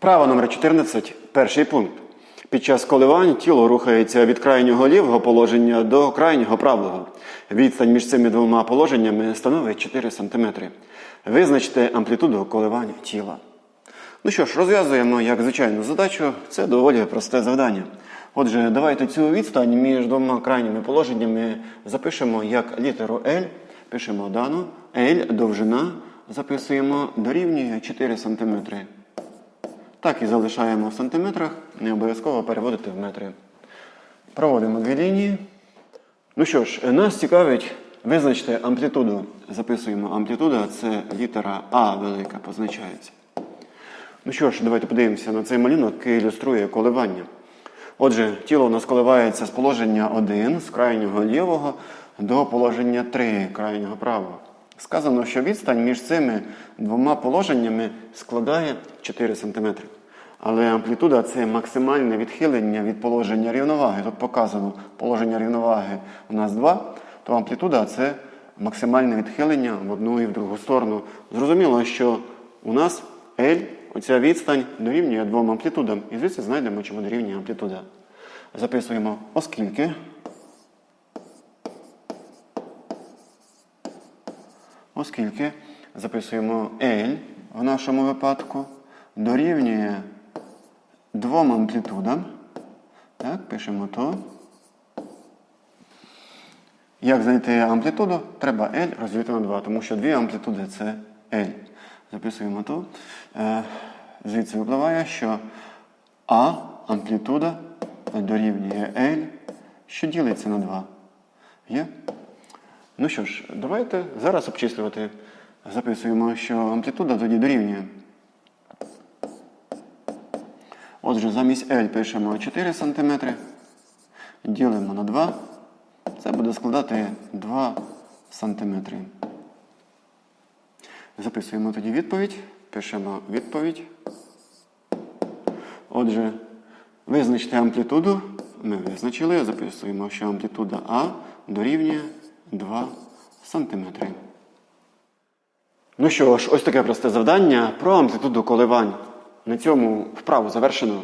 Вправа номер 14, перший пункт. Під час коливань тіло рухається від крайнього лівого положення до крайнього правого. Відстань між цими двома положеннями становить 4 см. Визначте амплітуду коливань тіла. Ну що ж, розв'язуємо як звичайну задачу. Це доволі просте завдання. Отже, давайте цю відстань між двома крайніми положеннями запишемо як літеру L. Пишемо дану. L довжина записуємо дорівнює 4 см. Так і залишаємо в сантиметрах, не обов'язково переводити в метри. Проводимо дві лінії. Ну що ж, нас цікавить, визначте амплітуду. Записуємо амплітуда, це літера А велика позначається. Ну що ж, давайте подивимося на цей малюнок, який ілюструє коливання. Отже, тіло у нас коливається з положення 1, з крайнього лівого, до положення 3, крайнього правого. Сказано, що відстань між цими двома положеннями складає 4 см. Але амплітуда це максимальне відхилення від положення рівноваги. Тут показано положення рівноваги у нас 2, то амплітуда це максимальне відхилення в одну і в другу сторону. Зрозуміло, що у нас L, оця відстань дорівнює двом амплітудам. І звідси знайдемо, чому дорівнює амплітуда. Записуємо, оскільки. Оскільки записуємо L в нашому випадку дорівнює двом амплітудам. Так, пишемо то. Як знайти амплітуду? Треба L розділити на 2, тому що дві амплітуди це L. Записуємо то. Е, звідси випливає, що А амплітуда дорівнює L, що ділиться на 2. Є? Ну що ж, давайте зараз обчислювати. Записуємо, що амплітуда тоді дорівнює. Отже, замість L пишемо 4 см, ділимо на 2. Це буде складати 2 см. Записуємо тоді відповідь. Пишемо відповідь. Отже, визначте амплітуду. Ми визначили, записуємо, що амплітуда А дорівнює 2 см. Ну що ж, ось таке просте завдання про амплітуду коливань. На цьому вправу завершено.